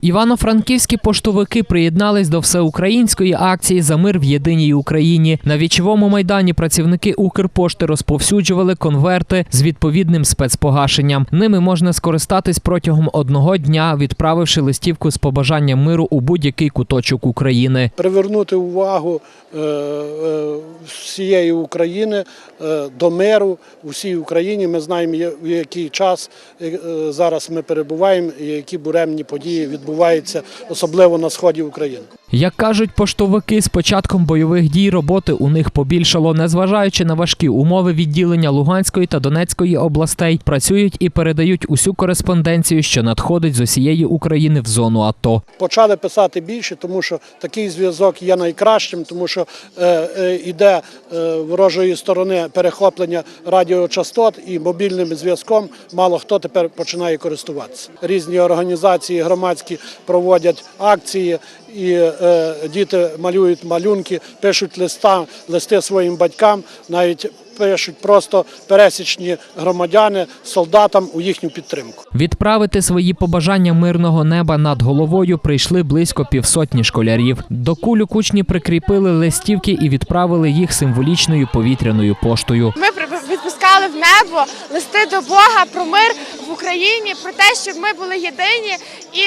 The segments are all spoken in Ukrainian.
Івано-франківські поштовики приєднались до всеукраїнської акції за мир в єдиній Україні. На вічовому майдані працівники Укрпошти розповсюджували конверти з відповідним спецпогашенням. Ними можна скористатись протягом одного дня, відправивши листівку з побажанням миру у будь-який куточок України. привернути увагу е, е, всієї України е, до миру всій Україні. Ми знаємо, в який час зараз ми перебуваємо і які буремні події відбуваються, особливо на сході України. Як кажуть поштовики, з початком бойових дій роботи у них побільшало, незважаючи на важкі умови відділення Луганської та Донецької областей, працюють і передають усю кореспонденцію, що надходить з усієї України в зону АТО. Почали писати більше, тому що такий зв'язок є найкращим, тому що е, е, іде е, ворожої сторони перехоплення радіочастот і мобільним зв'язком мало хто тепер починає користуватися. Різні організації громадські проводять акції, і е, діти малюють малюнки, пишуть листа, листи своїм батькам, навіть пишуть просто пересічні громадяни солдатам у їхню підтримку. Відправити свої побажання мирного неба над головою прийшли близько півсотні школярів. До кулю кучні прикріпили листівки і відправили їх символічною повітряною поштою. Ми при- в небо листи до Бога про мир в Україні, про те, щоб ми були єдині і.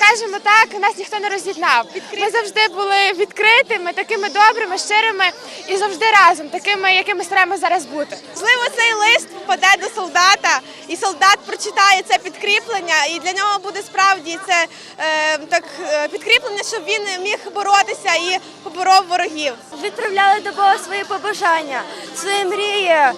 Скажімо так, нас ніхто не роз'єднав. Ми завжди були відкритими, такими добрими, щирими і завжди разом, такими, якими стараємося зараз бути. Можливо, цей лист попаде до солдата, і солдат прочитає це підкріплення, і для нього буде справді це е, так е, підкріплення, щоб він міг боротися і поборов ворогів. відправляли до Бога свої побажання, свої мрії е,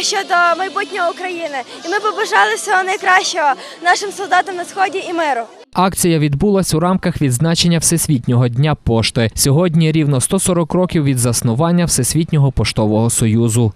щодо майбутнього України. І ми побажали всього найкращого нашим солдатам на сході і миру. Акція відбулась у рамках відзначення Всесвітнього дня пошти. Сьогодні рівно 140 років від заснування Всесвітнього поштового союзу.